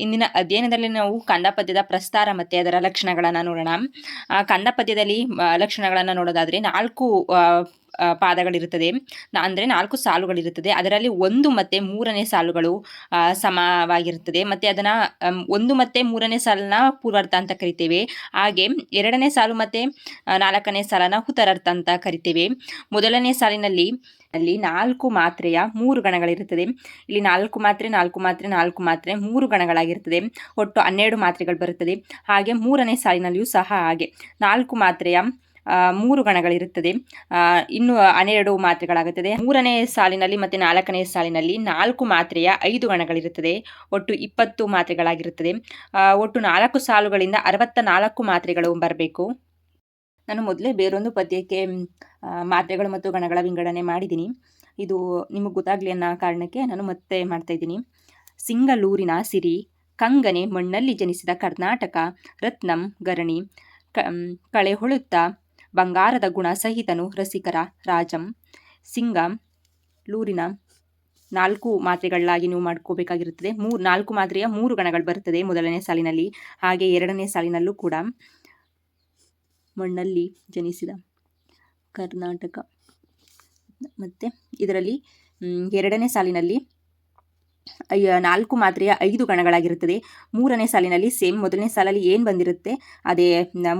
ಇಂದಿನ ಅಧ್ಯಯನದಲ್ಲಿ ನಾವು ಕಂದ ಪದ್ಯದ ಪ್ರಸ್ತಾರ ಮತ್ತು ಅದರ ಲಕ್ಷಣಗಳನ್ನು ನೋಡೋಣ. ಕಂದ ಪದ್ಯದಲ್ಲಿ ಲಕ್ಷಣಗಳನ್ನು ನೋಡೋದಾದರೆ ನಾಲ್ಕು ಪಾದಗಳಿರುತ್ತದೆ. ಅಂದರೆ ನಾಲ್ಕು ಸಾಲುಗಳಿರುತ್ತದೆ. ಅದರಲ್ಲಿ ಒಂದು ಮತ್ತು ಮೂರನೇ ಸಾಲುಗಳು ಸಮವಾಗಿರುತ್ತದೆ. ಮತ್ತು ಅದನ್ನು ಒಂದು ಮತ್ತು ಮೂರನೇ ಸಾಲನ್ನ ಪೂರ್ವಾರ್ಥ ಅಂತ ಕರಿತೇವೆ. ಹಾಗೆ ಎರಡನೇ ಸಾಲು ಮತ್ತು ನಾಲ್ಕನೇ ಸಾಲನ ಹುತರಾರ್ಥ ಅಂತ ಕರಿತೇವೆ. ಮೊದಲನೇ ಸಾಲಿನಲ್ಲಿ, ಅಲ್ಲಿ ನಾಲ್ಕು ಮಾತ್ರೆಯ ಮೂರು ಗಣಗಳಿರುತ್ತದೆ. ಇಲ್ಲಿ ನಾಲ್ಕು ಮಾತ್ರೆ ನಾಲ್ಕು ಮಾತ್ರೆ ನಾಲ್ಕು ಮಾತ್ರೆ, ಮೂರು ಗಣಗಳಾಗಿರುತ್ತದೆ. ಒಟ್ಟು ಹನ್ನೆರಡು ಮಾತ್ರೆಗಳು ಬರುತ್ತದೆ. ಹಾಗೆ ಮೂರನೇ ಸಾಲಿನಲ್ಲಿಯೂ ಸಹ ಹಾಗೆ. ನಾಲ್ಕು ಮಾತ್ರೆಯ ಮೂರು ಗಣಗಳಿರುತ್ತದೆ. ಇನ್ನು ಹನ್ನೆರಡು ಮಾತ್ರೆಗಳಾಗುತ್ತದೆ. ಮೂರನೇ ಸಾಲಿನಲ್ಲಿ ಮತ್ತು ನಾಲ್ಕನೇ ಸಾಲಿನಲ್ಲಿ ನಾಲ್ಕು ಮಾತ್ರೆಯ ಐದು ಗಣಗಳಿರುತ್ತದೆ. ಒಟ್ಟು ಇಪ್ಪತ್ತು ಮಾತ್ರೆಗಳಾಗಿರುತ್ತದೆ. ಒಟ್ಟು ನಾಲ್ಕು ಸಾಲುಗಳಿಂದ ಅರವತ್ತ ನಾಲ್ಕು ಮಾತ್ರೆಗಳು ಬರಬೇಕು. ನಾನು ಮೊದಲೇ ಬೇರೊಂದು ಪದ್ಯಕ್ಕೆ ಮಾತ್ರೆಗಳು ಮತ್ತು ಗಣಗಳ ವಿಂಗಡಣೆ ಮಾಡಿದ್ದೀನಿ. ಇದು ನಿಮಗೆ ಗೊತ್ತಾಗಲಿ ಅನ್ನೋ ಕಾರಣಕ್ಕೆ ನಾನು ಮತ್ತೆ ಮಾಡ್ತಾ ಇದ್ದೀನಿ. ಸಿಂಗಲೂರಿನ ಸಿರಿ, ಕಂಗನೆ ಮಣ್ಣಲ್ಲಿ ಜನಿಸಿದ ಕರ್ನಾಟಕ, ರತ್ನಂ ಗರಣಿ, ಕ ಕಳೆ ಹೊಳುತ್ತಾ ಬಂಗಾರದ ಗುಣ ಸಹಿತನು ರಸಿಕರ ರಾಜಂ. ಸಿಂಗ ಲೂರಿನ ನಾಲ್ಕು ಮಾತ್ರೆಗಳಾಗಿ ನೀವು ಮಾಡ್ಕೋಬೇಕಾಗಿರುತ್ತದೆ. ಮೂರು ನಾಲ್ಕು ಮಾತ್ರೆಯ ಮೂರು ಗಣಗಳು ಬರುತ್ತದೆ ಮೊದಲನೇ ಸಾಲಿನಲ್ಲಿ. ಹಾಗೆ ಎರಡನೇ ಸಾಲಿನಲ್ಲೂ ಕೂಡ ಮಣ್ಣಲ್ಲಿ ಜನಿಸಿದ ಕರ್ನಾಟಕ. ಮತ್ತು ಇದರಲ್ಲಿ ಎರಡನೇ ಸಾಲಿನಲ್ಲಿ ನಾಲ್ಕು ಮಾತ್ರೆಯ ಐದು ಗಣಗಳಾಗಿರುತ್ತದೆ ಮೂರನೇ ಸಾಲಿನಲ್ಲಿ ಸೇಮ್, ಮೊದಲನೇ ಸಾಲಲ್ಲಿ ಏನು ಬಂದಿರುತ್ತೆ? ಅದೇ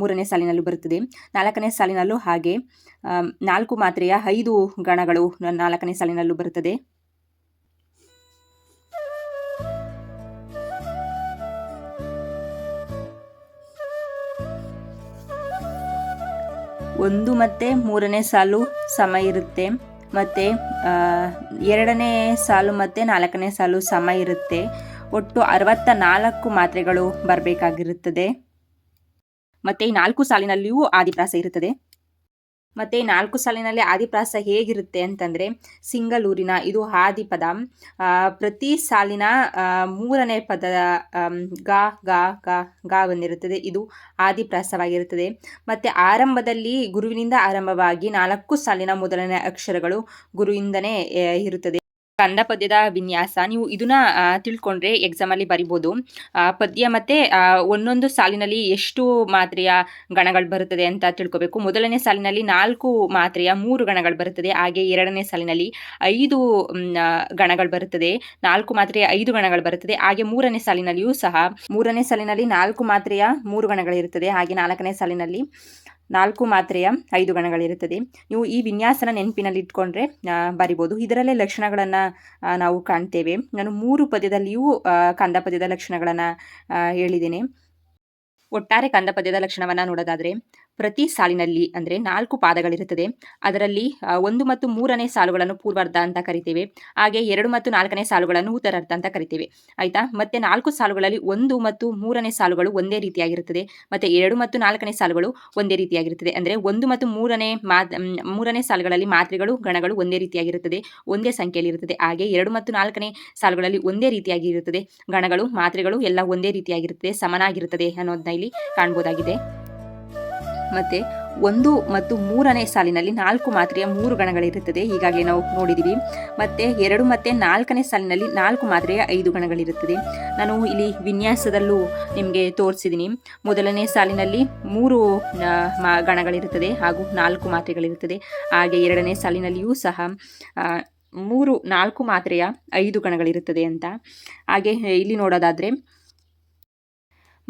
ಮೂರನೇ ಸಾಲಿನಲ್ಲೂ ಬರುತ್ತದೆ. ನಾಲ್ಕನೇ ಸಾಲಿನಲ್ಲೂ ಹಾಗೆ ನಾಲ್ಕು ಮಾತ್ರೆಯ ಐದು ಗಣಗಳು ನಾಲ್ಕನೇ ಸಾಲಿನಲ್ಲೂ ಬರುತ್ತದೆ. ಒಂದು ಮತ್ತು ಮೂರನೇ ಸಾಲು ಸಮ ಇರುತ್ತೆ. ಮತ್ತು ಎರಡನೇ ಸಾಲು ಮತ್ತು ನಾಲ್ಕನೇ ಸಾಲು ಸಮ ಇರುತ್ತೆ. ಒಟ್ಟು ಅರವತ್ತ ನಾಲ್ಕು ಮಾತ್ರೆಗಳು ಬರಬೇಕಾಗಿರುತ್ತದೆ. ಮತ್ತು ಈ ನಾಲ್ಕು ಸಾಲಿನಲ್ಲಿಯೂ ಆದಿಪ್ರಾಸ ಇರುತ್ತದೆ. ಮತ್ತು ನಾಲ್ಕು ಸಾಲಿನಲ್ಲಿ ಆದಿಪ್ರಾಸ ಹೇಗಿರುತ್ತೆ ಅಂತಂದರೆ ಸಿಂಗಲೂರಿನ ಇದು ಆದಿಪದ ಪದ. ಪ್ರತಿ ಸಾಲಿನ ಮೂರನೇ ಪದ ಗಾ, ಗ ಗ ಗ ಬಂದಿರುತ್ತದೆ. ಇದು ಆದಿಪ್ರಾಸವಾಗಿರುತ್ತದೆ. ಮತ್ತು ಆರಂಭದಲ್ಲಿ ಗುರುವಿನಿಂದ ಆರಂಭವಾಗಿ ನಾಲ್ಕು ಸಾಲಿನ ಮೊದಲನೇ ಅಕ್ಷರಗಳು ಗುರುವಿಂದನೇ ಇರುತ್ತದೆ. ಕಂದ ಪದ್ಯದ ವಿನ್ಯಾಸ ನೀವು ಇದನ್ನ ತಿಳ್ಕೊಂಡ್ರೆ ಎಕ್ಸಾಮಲ್ಲಿ ಬರಿಬೋದು. ಆ, ಪದ್ಯ ಮತ್ತು ಒಂದೊಂದು ಸಾಲಿನಲ್ಲಿ ಎಷ್ಟು ಮಾತ್ರೆಯ ಗಣಗಳು ಬರುತ್ತದೆ ಅಂತ ತಿಳ್ಕೊಬೇಕು. ಮೊದಲನೇ ಸಾಲಿನಲ್ಲಿ ನಾಲ್ಕು ಮಾತ್ರೆಯ ಮೂರು ಗಣಗಳು ಬರುತ್ತದೆ. ಹಾಗೆ ಎರಡನೇ ಸಾಲಿನಲ್ಲಿ ಐದು ಗಣಗಳು ಬರುತ್ತದೆ. ನಾಲ್ಕು ಮಾತ್ರೆಯ ಐದು ಗಣಗಳು ಬರುತ್ತದೆ. ಹಾಗೆ ಮೂರನೇ ಸಾಲಿನಲ್ಲಿಯೂ ಸಹ ಮೂರನೇ ಸಾಲಿನಲ್ಲಿ ನಾಲ್ಕು ಮಾತ್ರೆಯ ಮೂರು ಗಣಗಳಿರುತ್ತದೆ ಹಾಗೆ ನಾಲ್ಕನೇ ಸಾಲಿನಲ್ಲಿ ನಾಲ್ಕು ಮಾತ್ರೆಯ ಐದು ಗಣಗಳಿರುತ್ತದೆ ನೀವು ಈ ವಿನ್ಯಾಸನ ನೆನಪಿನಲ್ಲಿ ಇಟ್ಕೊಂಡ್ರೆ ಬರಿಬೋದು. ಇದರಲ್ಲೇ ಲಕ್ಷಣಗಳನ್ನು ನಾವು ಕಾಣ್ತೇವೆ. ನಾನು ಮೂರು ಪದ್ಯದಲ್ಲಿಯೂ ಕಂದ ಪದ್ಯದ ಲಕ್ಷಣಗಳನ್ನು ಹೇಳಿದ್ದೇನೆ. ಒಟ್ಟಾರೆ ಕಂದ ಪದ್ಯದ ಲಕ್ಷಣವನ್ನು ನೋಡೋದಾದರೆ ಪ್ರತಿ ಸಾಲಿನಲ್ಲಿ ಅಂದರೆ ನಾಲ್ಕು ಪಾದಗಳಿರುತ್ತದೆ. ಅದರಲ್ಲಿ ಒಂದು ಮತ್ತು ಮೂರನೇ ಸಾಲುಗಳನ್ನು ಪೂರ್ವಾರ್ಧ ಅಂತ ಕರಿತೇವೆ. ಹಾಗೆ ಎರಡು ಮತ್ತು ನಾಲ್ಕನೇ ಸಾಲುಗಳನ್ನು ಉತ್ತರಾರ್ಧ ಅಂತ ಕರಿತೇವೆ. ಆಯಿತಾ? ಮತ್ತೆ ನಾಲ್ಕು ಸಾಲುಗಳಲ್ಲಿ ಒಂದು ಮತ್ತು ಮೂರನೇ ಸಾಲುಗಳು ಒಂದೇ ರೀತಿಯಾಗಿರುತ್ತದೆ. ಮತ್ತು ಎರಡು ಮತ್ತು ನಾಲ್ಕನೇ ಸಾಲುಗಳು ಒಂದೇ ರೀತಿಯಾಗಿರುತ್ತದೆ. ಅಂದರೆ ಒಂದು ಮತ್ತು ಮೂರನೇ ಮೂರನೇ ಸಾಲುಗಳಲ್ಲಿ ಮಾತ್ರೆಗಳು, ಗಣಗಳು ಒಂದೇ ರೀತಿಯಾಗಿರುತ್ತದೆ. ಒಂದೇ ಸಂಖ್ಯೆಯಲ್ಲಿರುತ್ತದೆ ಹಾಗೆ ಎರಡು ಮತ್ತು ನಾಲ್ಕನೇ ಸಾಲುಗಳಲ್ಲಿ ಒಂದೇ ರೀತಿಯಾಗಿ ಇರುತ್ತದೆ ಗಣಗಳು, ಮಾತ್ರೆಗಳು ಎಲ್ಲ ಒಂದೇ ರೀತಿಯಾಗಿರುತ್ತದೆ. ಸಮನಾಗಿರುತ್ತದೆ ಅನ್ನೋದನ್ನ ಇಲ್ಲಿ ಕಾಣ್ಬೋದಾಗಿದೆ. ಮತ್ತು ಒಂದು ಮತ್ತು ಮೂರನೇ ಸಾಲಿನಲ್ಲಿ ನಾಲ್ಕು ಮಾತ್ರೆಯ ಮೂರು ಗಣಗಳಿರುತ್ತದೆ. ಈಗಾಗಲೇ ನಾವು ನೋಡಿದ್ದೀವಿ. ಮತ್ತು ಎರಡು ಮತ್ತು ನಾಲ್ಕನೇ ಸಾಲಿನಲ್ಲಿ ನಾಲ್ಕು ಮಾತ್ರೆಯ ಐದು ಗಣಗಳಿರುತ್ತದೆ. ನಾನು ಇಲ್ಲಿ ವಿನ್ಯಾಸದಲ್ಲೂ ನಿಮಗೆ ತೋರಿಸಿದ್ದೀನಿ. ಮೊದಲನೇ ಸಾಲಿನಲ್ಲಿ ಮೂರು ಗಣಗಳಿರುತ್ತದೆ ಹಾಗೂ ನಾಲ್ಕು ಮಾತ್ರೆಗಳಿರುತ್ತದೆ. ಹಾಗೆ ಎರಡನೇ ಸಾಲಿನಲ್ಲಿಯೂ ಸಹ ಮೂರು, ನಾಲ್ಕು ಮಾತ್ರೆಯ ಐದು ಗಣಗಳಿರುತ್ತದೆ ಅಂತ. ಹಾಗೆ ಇಲ್ಲಿ ನೋಡೋದಾದರೆ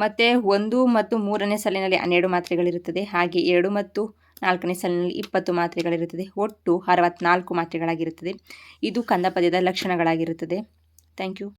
ಮತ್ತು ಒಂದು ಮತ್ತು ಮೂರನೇ ಸಾಲಿನಲ್ಲಿ ಹನ್ನೆರಡು ಮಾತ್ರೆಗಳಿರುತ್ತದೆ. ಹಾಗೆ ಎರಡು ಮತ್ತು ನಾಲ್ಕನೇ ಸಾಲಿನಲ್ಲಿ ಇಪ್ಪತ್ತು ಮಾತ್ರೆಗಳಿರುತ್ತದೆ. ಒಟ್ಟು ಅರವತ್ನಾಲ್ಕು ಮಾತ್ರೆಗಳಾಗಿರುತ್ತದೆ. ಇದು ಕಂದ ಪದ್ಯದ ಲಕ್ಷಣಗಳಾಗಿರುತ್ತದೆ. Thank you.